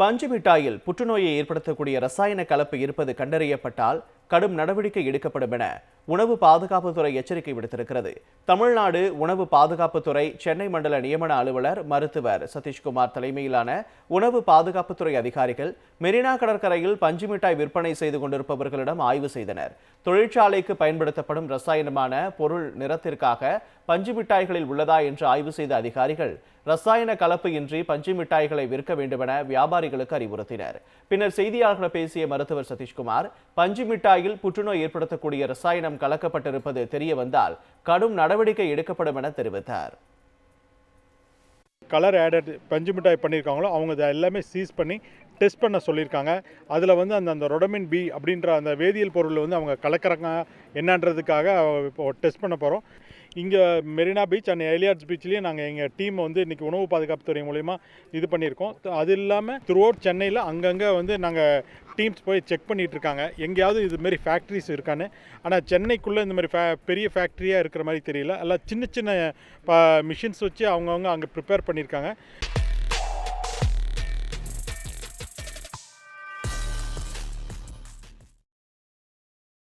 பஞ்சு மிட்டாயில் புற்றுநோயை ஏற்படுத்தக்கூடிய ரசாயன கலப்பு இருப்பது கண்டறியப்பட்டால் கடும் நடவடிக்கை எடுக்கப்படும் என உணவு பாதுகாப்புத்துறை எச்சரிக்கை விடுத்திருக்கிறது. தமிழ்நாடு உணவு பாதுகாப்புத்துறை சென்னை மண்டல நியமன அலுவலர் மருத்துவர் சதீஷ்குமார் தலைமையிலான உணவு பாதுகாப்புத்துறை அதிகாரிகள் மெரினா கடற்கரையில் பஞ்சு மிட்டாய் விற்பனை செய்து கொண்டிருப்பவர்களிடம் ஆய்வு செய்தனர். தொழிற்சாலைக்கு பயன்படுத்தப்படும் ரசாயனமான பொருள் நிறத்திற்காக பஞ்சு மிட்டாய்களில் உள்ளதா என்று ஆய்வு செய்த அதிகாரிகள் ரசாயன கலப்பு இன்றி பஞ்சு மிட்டாய்களை விற்க வேண்டுமென வியாபாரிகளுக்கு அறிவுறுத்தினர். பின்னர் செய்தியாளர்களை பேசிய மருத்துவர் சதீஷ்குமார் பஞ்சு மிட்டாயில் புற்றுநோய் ஏற்படுத்தக்கூடிய ரசாயனம் கலக்கப்பட்டிருப்பது தெரிய வந்தால் கடும் நடவடிக்கை எடுக்கப்படும் என தெரிவித்தார். கலர் ஆடட் பஞ்சு மிட்டாய் பண்ணியிருக்காங்களோ அவங்க எல்லாமே சீஸ் பண்ணி டெஸ்ட் பண்ண சொல்லியிருக்காங்க. அதில் வந்து அந்த அந்த ரொடமின் பி அப்படின்ற அந்த வேதியியல் பொருள் வந்து அவங்க கலக்கிறாங்க என்னன்றதுக்காக இப்போ டெஸ்ட் பண்ண போகிறோம் இங்கே மெரினா பீச் அண்ட் எலியாட்ஸ் பீச்லேயும் நாங்கள் எங்கள் டீம் வந்து இன்றைக்கி உணவு பாதுகாப்புத்துறை மூலிமா இது பண்ணியிருக்கோம். அது இல்லாமல் த்ரூ அவுட் சென்னையில் அங்கங்கே வந்து நாங்கள் டீம்ஸ் போய் செக் பண்ணிகிட்டு இருக்காங்க எங்கேயாவது இதுமாரி ஃபேக்ட்ரிஸ் இருக்கான்னு. ஆனால் சென்னைக்குள்ளே இந்த மாதிரி ஃபே பெரிய ஃபேக்ட்ரியாக இருக்கிற மாதிரி தெரியல. எல்லாம் சின்ன சின்ன மிஷின்ஸ் வச்சு அவங்கவுங்க அங்கே ப்ரிப்பேர் பண்ணியிருக்காங்க.